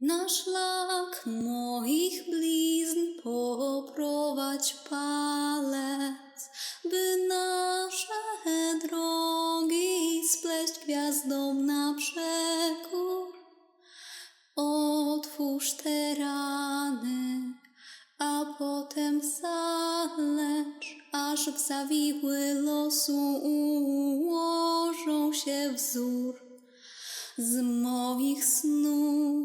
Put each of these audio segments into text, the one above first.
Na szlak moich blizn poprowadź palec, by nasze drogi spleść gwiazdą na przekór. Otwórz te rany, a potem zalecz, aż w zawiły losu ułożą się wzór. Z moich snów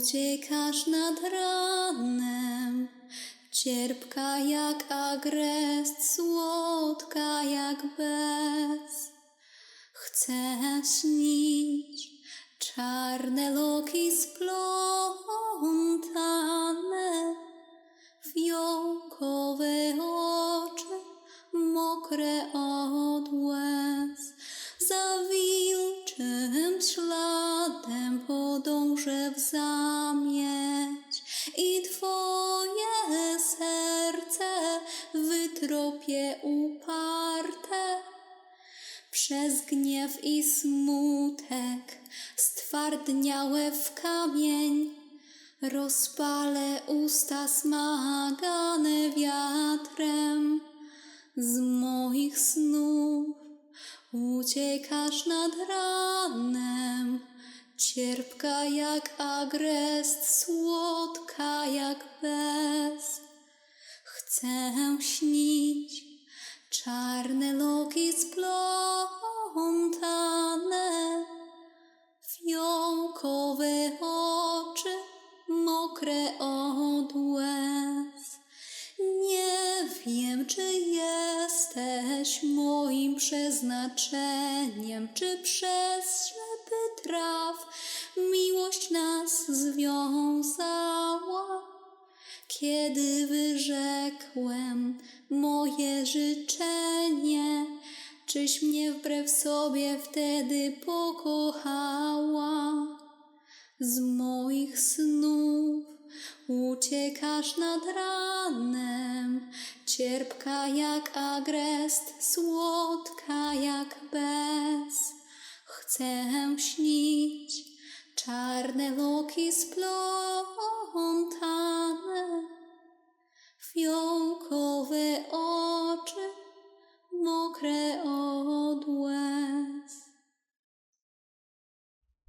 uciekasz nad ranem, cierpka jak agrest, słodka jak bez. Chcę śnić czarne loki splątane, fiołkowe oczy, mokre od łez. Za wilczym śladem podążę w zamieć i Twoje serce wytropię uparte. Przez gniew i smutek stwardniałe w kamień rozpalę usta smagane wiatrem z moich snów uciekasz nad ranem cierpka jak agrest słodka jak bez chcę śnić czarne loki splątane, fiołkowe oczy, mokre od łez. Nie wiem, czy jesteś moim przeznaczeniem, czy przez ślepy traf miłość nas związała. Kiedy wyrzekłem moje życzenie, czyś mnie wbrew sobie wtedy pokochała? Z moich snów uciekasz nad ranem, Cierpka jak agrest, słodka jak bez. Chcę śnić czarne loki splątane. Fią